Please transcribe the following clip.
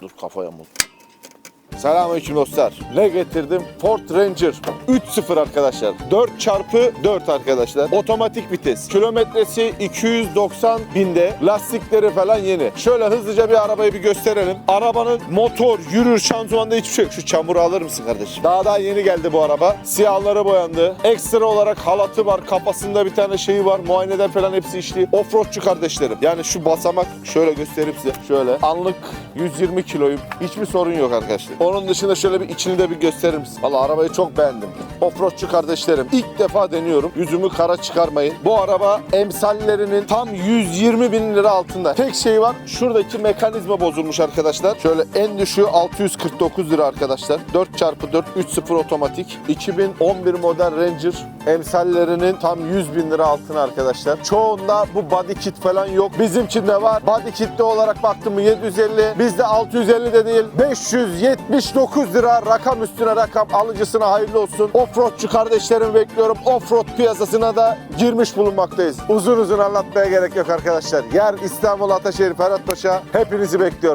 Dur kafaya mı? Selamünaleyküm dostlar. Ne getirdim? Ford Ranger 3.0 arkadaşlar. 4 çarpı 4 arkadaşlar. Otomatik vites. Kilometresi 290 binde. Lastikleri falan yeni. Şöyle hızlıca bir arabayı bir gösterelim. Arabanın motor, yürür, şanzımanda hiçbir şey yok. Şu çamuru alır mısın kardeşim? Daha daha yeni geldi bu araba. Siyahları boyandı. Ekstra olarak halatı var. Kafasında bir tane şeyi var. Muayeneden falan hepsi işli. Offroadçu kardeşlerim. Yani şu basamak şöyle göstereyim size. Şöyle. Anlık 120 kiloyum. Hiçbir sorun yok arkadaşlar. Onun dışında şöyle bir içini de bir gösterir misin? Valla arabayı çok beğendim. Offroadçu kardeşlerim. ilk defa deniyorum. Yüzümü kara çıkarmayın. Bu araba emsallerinin tam 120 bin lira altında. Tek şey var. Şuradaki mekanizma bozulmuş arkadaşlar. Şöyle en düşüğü 649 lira arkadaşlar. 4x4 3.0 otomatik. 2011 model Ranger emsallerinin tam 100 bin lira altına arkadaşlar. Çoğunda bu body kit falan yok. Bizimkinde var. Body kitli olarak baktım mı 750. Bizde 650 de değil. 579 lira rakam üstüne rakam alıcısına hayırlı olsun. Offroadçu kardeşlerimi bekliyorum. Offroad piyasasına da girmiş bulunmaktayız. Uzun uzun anlatmaya gerek yok arkadaşlar. Yer İstanbul Ataşehir Ferhat Paşa. Hepinizi bekliyorum.